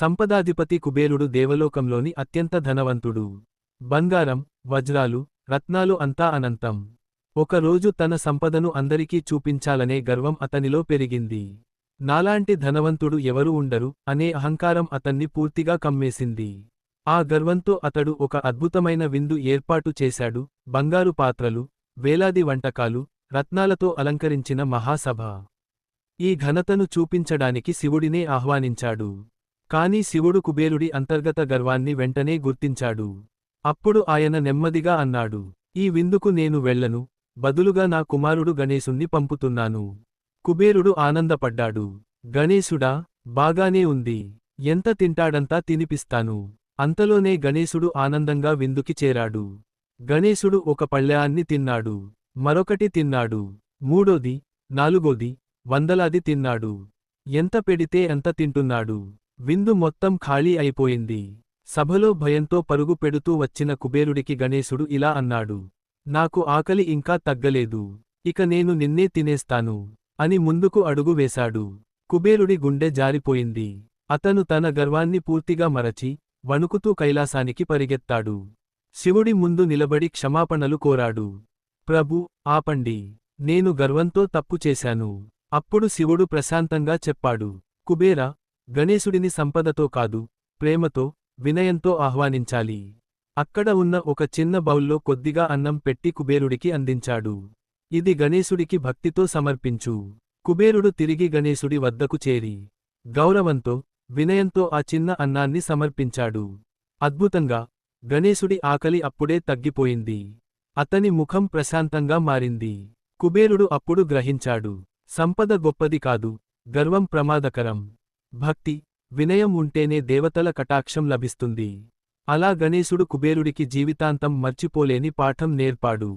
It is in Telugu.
సంపదాధిపతి కుబేరుడు దేవలోకంలోని అత్యంత ధనవంతుడు. బంగారం వజ్రాలు రత్నాలు అంతా అనంతం. ఒకరోజు తన సంపదను అందరికీ చూపించాలనే గర్వం అతనిలో పెరిగింది. నాలాంటి ధనవంతుడు ఎవరు ఉండరు అనే అహంకారం అతన్ని పూర్తిగా కమ్మేసింది. ఆ గర్వంతో అతడు ఒక అద్భుతమైన విందు ఏర్పాటు చేశాడు. బంగారు పాత్రలు వేలాది వంటకాలు రత్నాలతో అలంకరించిన మహాసభ. ఈ ఘనతను చూపించడానికి శివుడినే ఆహ్వానించాడు. కాని శివుడు కుబేరుడి అంతర్గత గర్వాన్ని వెంటనే గుర్తించాడు. అప్పుడు ఆయన నెమ్మదిగా అన్నాడు ఈ విందుకు నేను వెళ్ళను బదులుగా నా కుమారుడు గణేశుణ్ణి పంపుతున్నాను. కుబేరుడు ఆనందపడ్డాడు గణేశుడా బాగానే ఉంది ఎంత తింటాడంతా తినిపిస్తాను. అంతలోనే గణేశుడు ఆనందంగా విందుకి చేరాడు. గణేశుడు ఒక పళ్ళాన్ని తిన్నాడు మరొకటి తిన్నాడు మూడోది నాలుగోది వందలాది తిన్నాడు. ఎంత పెడితే ఎంత తింటున్నాడు. విందు మొత్తం ఖాళీ అయిపోయింది. సభలో భయంతో పరుగు పెడుతూ వచ్చిన కుబేరుడికి గణేశుడు ఇలా అన్నాడు. నాకు ఆకలి ఇంకా తగ్గలేదు. ఇక నేను నిన్నే తినేస్తాను అని ముందుకు అడుగు వేశాడు. కుబేరుడి గుండె జారిపోయింది. అతను తన గర్వాన్ని పూర్తిగా మరచి వణుకుతూ కైలాసానికి పరిగెత్తాడు. శివుడి ముందు నిలబడి క్షమాపణలు కోరాడు. ప్రభు ఆపండి. నేను గర్వంతో తప్పు చేశాను. అప్పుడు శివుడు ప్రశాంతంగా చెప్పాడు. కుబేరా గణేశుడిని సంపదతో కాదు ప్రేమతో వినయంతో ఆహ్వానించాలి. అక్కడ ఉన్న ఒక చిన్న బౌల్లో కొద్దిగా అన్నం పెట్టి కుబేరుడికి అందించాడు. ఇది గణేశుడికి భక్తితో సమర్పించు. కుబేరుడు తిరిగి గణేశుడి వద్దకు చేరి గౌరవంతో వినయంతో ఆ చిన్న అన్నాన్ని సమర్పించాడు. అద్భుతంగా గణేశుడి ఆకలి అప్పుడే తగ్గిపోయింది. అతని ముఖం ప్రశాంతంగా మారింది. కుబేరుడు అప్పుడు గ్రహించాడు సంపద గొప్పది కాదు గర్వం ప్రమాదకరం. భక్తి వినయం ఉంటేనే దేవతల కటాక్షం లభిస్తుంది. అలా గణేశుడు కుబేరుడికి జీవితాంతం మర్చిపోలేని పాఠం నేర్పాడు.